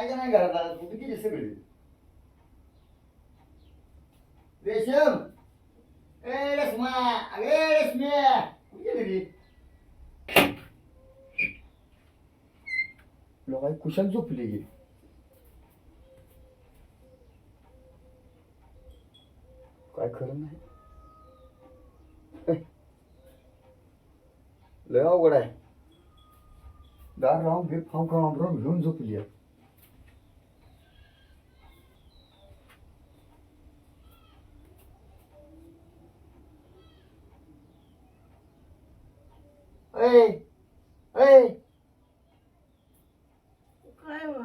हाय का नाही घरात आला कुठे गेली सगळी रेशम! ए रेशमा! अगे रेशमी! कुठे गेली लोकांनी कुशाल झोपली गे काय खरं नाही? ए, लय अवघड आहे. दार लावून घे फाऊ खाऊन घेऊन झोपली आहे. ऐ ऐ काय बा?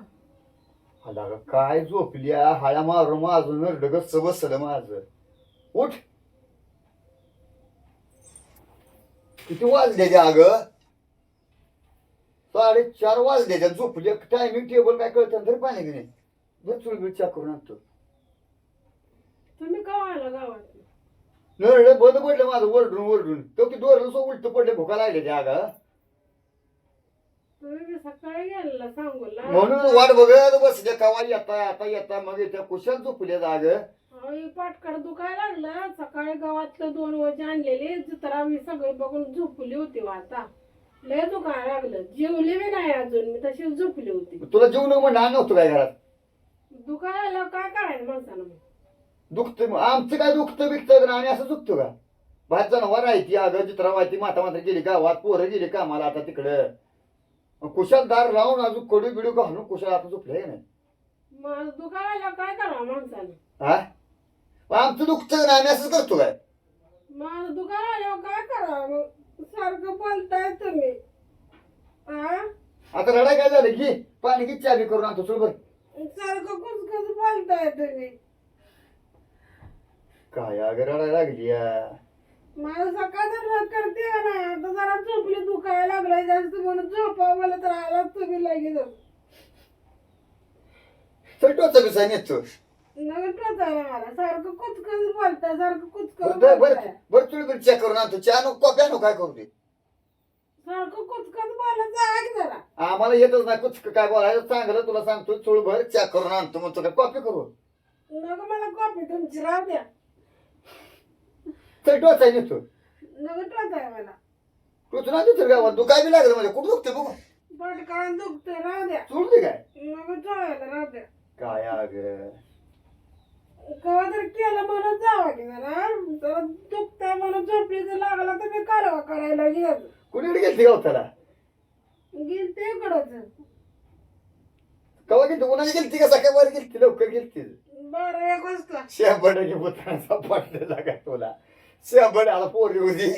आला का काय झोपली आहे? हाया मारून माझं नरड गच्च बसलं माझं. उठ. किती वाजले ते अग? साडेचार वाजले त्या झोपली. टायमिंग टेबल काय कळतं तरी पाणी घेणे. बरं चुळबिळ चहा करून आणतो. तुम्ही का आला गावात? नरड बंद पडलं माझं वरडून वरडून तो की दोरलं सो उलट पडले भुका लागले त्या तुम्ही बी सकाळी गेलेला सांगूला. म्हणून वाट बघत बसले कवा येता आता येता मग त्या कुशाल झोपले जाग पाटकड दुखायला लागलं. सकाळी गावातलं दोन वजे आणलेले जत्रा मी सगळे बघून झोपली होती वा आता. लय दुखायला लागलं. जेवली बी नाही अजून मी तशीच झोपली होती. तुला जेवण म्हणलं नव्हतं काय घरात? दुखायला काय करायचं माणसानं? दुखतं आमचं काय दुखतं बिकतं का आणि असं दुखतं का? भात जनावर राहायची अगं चित्रा व्हायची माता मात्र गेली गावात पोरं गेली कामाला आता तिकडं. कुशाल दार लावून अजून कडू बिडू घालून कुशाल आता झोपले का नाही? दुखायला काय करावं माणसानं? हा? मग आमचं दुखतं का नाही? आम्ही असंच करतो काय? मग दुखायला काय करावं? मग सारखं बोलताय तुम्ही. आता रडाय काय झालं की? पाणी की चाबी करून आणतो चल बरं. सारखं कुचकुच बोलताय तुम्ही. काय अगं रडायला लागली या. मला सकाळ जर करते नाही आता जरा झोपली दुखायला लागलाय जास्त म्हणून झोपावं मला तर आला तुम्ही लगेच. चल टोचा बिसा नेतो नवीन टोचायला मला. सारखं बोलताय सारखं कुचकच बरं बरं बोलताय. बरं चुळ चेक करून आणतो. चहा नको काय करू दे सारखं बोलत जरा. आम्हाला येतच नाही कुछ काय बोलायचं? चांगलं तुला सांगतो चुळ भर चेक करून आणतो मग तुला कॉपी करू? नको मला कॉपी तुमची राहू द्या. चल टोचा नेतो नवीन टोचाय मला. आणतो तर गावात तू बी लागलं म्हणजे. कुठं दुखते बघू. पटकन दुखते राहू द्या. काय? नवीन ठेवायला राहू द्या. काय अग? कवा तर केलं म्हणून जावं की जरा. जरा दुखतंय म्हणून झोपली तर लागला तर मी कारवा करायला गेलो. कुणीकडे गेलती गावताला गेलते इकडंच. कवा गेलती? उन्हाने गेलती का सकाळी वर गेलती? लवकर गेलती? बरं एक वाजता. शंभर टक्के पुतळाचा पडलेला काय तुला? शंभर आला पोरी होती.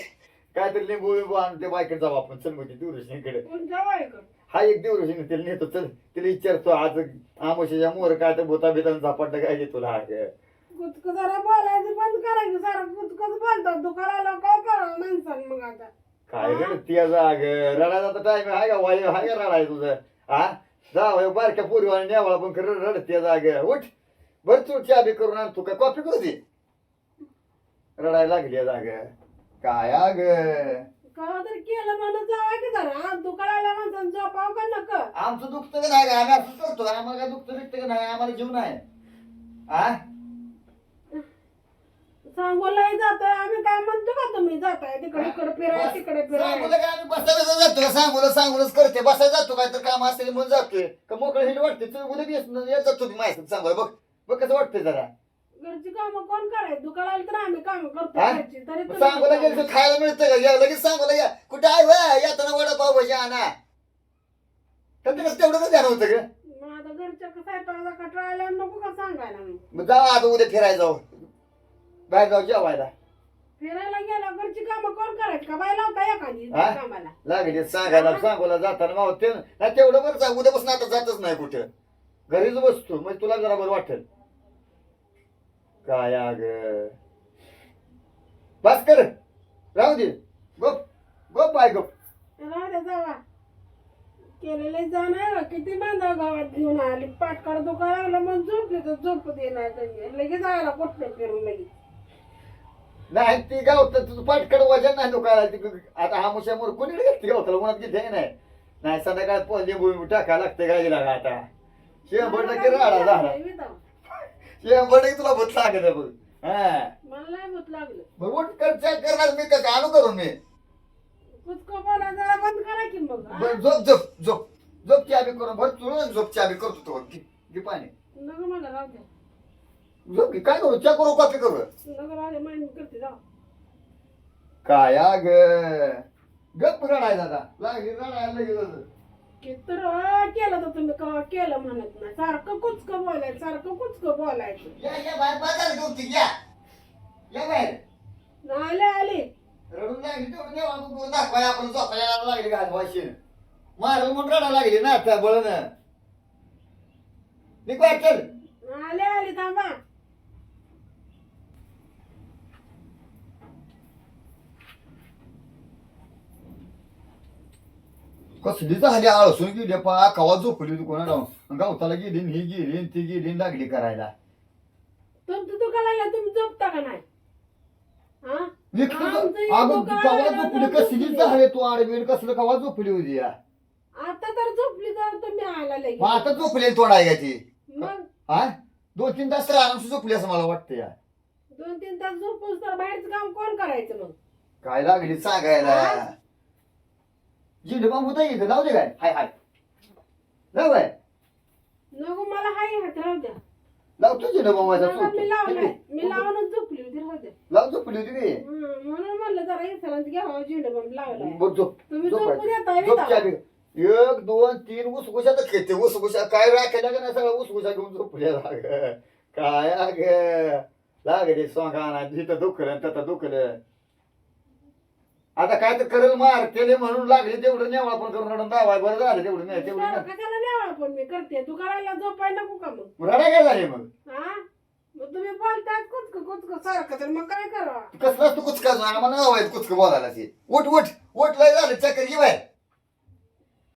काहीतरी लिंबू लिंबू आणून ते बायकडे जाऊ आपण. चल म्हणजे बायकडं हा एक दिवरशिनी तिला नेतो. चल तिला विचारतो आज आमोशाच्या मोर काय तर भूता बितान झापडलं काय तुला हा ग. कुचक जरा बोलायचं बंद करायचं. सारं कुचकच बोलतात. दुकानाला काय करावं माणसानं मग आता? काय रडती जाग. रडायचा टाइम आहे का? वाय हाय का रडाय तुझं? हा? जा वय बारक्या पोरीवाने नेवाळा पण रडते जाग. उठ. बर तू चहा बी करून आण. तू काय कॉफी करू दे? रडायला लागली जाग काय अग? कवा तर केलं जावा की जरा. दुकानाला माणसानं झोपाव का नक? आमचं दुखतं का नाही आम्ही असंच करतो. आम्हाला काय दुखतं बिकतं का नाही? आम्हाला जीव नाही. हा सांगोलाही जाताय. आम्ही काय म्हणतो का तुम्ही? जाताय तिकडे इकडे फिराय तिकडे फिराय. सांगूला काय आम्ही बसायला जातो का सांगूला सांगूलच करते. बसायला जातो काय तर काम असेल म्हणून जातोय. का मोकळं हिंड वाटते तू उद्या बी येत. जातो तुम्ही माहिती सांगू बघ. बघ कसं वाटतंय जरा. घरची कामं कोण करायचं? दुकानाला तर आम्ही काम करतो हा? घरची. तरी तुम्ही खायला मिळतं का? या लगेच सांगूला या. कुठे आहे वय? येताना वडापाव भजी आणा. तर ते कसं तेवढं का ध्यान होतं ग? मग आता घरच्या स्वयंपाकाचा कटाळा आल्यावर नको का सांगायला मग? मग जाऊ आता उद्या फिरायला जाऊ. बाहेर जाऊ जेवायला. फिरायला गेला घरची कामं कोण करायची? का बाय लावता एखादी हा? कामाला? लागली सांगायला सांगूला जाताना माव ते नाही तेवढं बरं सांग. उद्यापासून आता जातच नाही कुठं. घरीच बसतो. म्हणजे तुला जरा बरं वाटेल. काय अग बस कर राहू दे गप गप बाय गप राहू जावा केलेले जाणार किती बांधा गावात घेऊन आली पाटकाड दुकान लागलं मग झोपली तर झोप देणार त्यांनी लगेच जायला कुठलं फिरून लगेच नाही ती गावत तुझं पाटकड वजन नाही तो काय आता हा मुशामोर कोणी घेतली गावताला उन्हात घेते नाही नाही संध्याकाळ लिंबू बिंबू टाकायला लागते गाडीला आता शंभर टक्के राडा झाला शंभर टक्के तुला भूत लागत आहे बघ. हा. मला नाही भूत लागलं. बरं उठ कर check करणार मी का आणू करून मी. कुचकं बोला जरा बंद करा की मग हा? बरं झोप झोप झोप. झोप चाबी करून भर चुळून झोप चाबी करतो तो घे घे पाणी. नको मला राहू द्या झोप घे काय करू? च्या करू कॉफी करू? नको राहू द्या माहिती करते जाऊ. काय ग गप्प रडायला आता लागली रडायला लगेच कितर केलं तर तुम्ही कवा केलं म्हणत नाही? सारखं कुचकं बोलायचं सारखं कुचकं बोलायचं. या या बाहेर बाजार घेऊन ती या. या बाहेर. आले आले. रडून लागली तेवढं देवा बघून दाखवाय आपण झोपायला लागली मारल म्हणून रडायला लागली ना त्या बळन. निघ बाहेर चल. आले आले थांबा. कसली झाली आळसून गेली पा कवा झोपली होती कोणा जाऊन गावताला गेली ही गेली ती गेली लागली करायला. तुमचं तुम्ही झोपता का नाही? हा आमचं अगं दुकान कवा झोपली? आमचं कसली. झाली तू आडबीड? कसलं कवा झोपली होती या? आता तर झोपली तर तुम्ही आला लगेच. मग आता झोपली तोंड आहे का ती? मग? हा दोन तीन तास तर आरामशी झोपली असं मला वाटतं या. दोन तीन तास झोपूस तर बाहेरचं काम कोण करायचं मग? काय लागली सांगायला? हा? जिंडबा होता इथं? जाऊ दे काय. हाय हाय. जाऊ काय. नको मला हाय हात राहू द्या. लावतो जिंडबा माझा नका, मी लावलाय. मी लावूनच झोपली होती राहू द्या. लाव झोपली होती की हं, म्हणून म्हणलं जरा इन्शुरन्स घ्यावा झेंडू लावलाय. बघ झोप. तुम्ही झोप झोपू देताय आहे. बी झोप तेव्हा. चाबी. एक दोन तीन उसगुशा तर खेळते. उसगुशा काय राखायला का नाही सगळं उसगुशा घेऊन झोपल्या लाग. काय अग लागले सोंगाना तिथं दुखलं तिथं दुखलं. आता काय तर करेल मार केले म्हणून लागले तेवढं नेवा पण करून रडून दावाय बरं झालं तेवढं नाही तेवढं बरं, नाही कशाला न्यावा पण मी करते? दुकानाला झोपाय नको का मग? रडा काय झाले मग? हा? मग तुम्ही बोलताय कुचक कुचक सारखं तर मग काय करा? कसलं असतं कुचका आम्हाला नाव आहे कुचकं बोलायला ते. उठ उठ उठ लय झालं चक्कर घे बाहेर.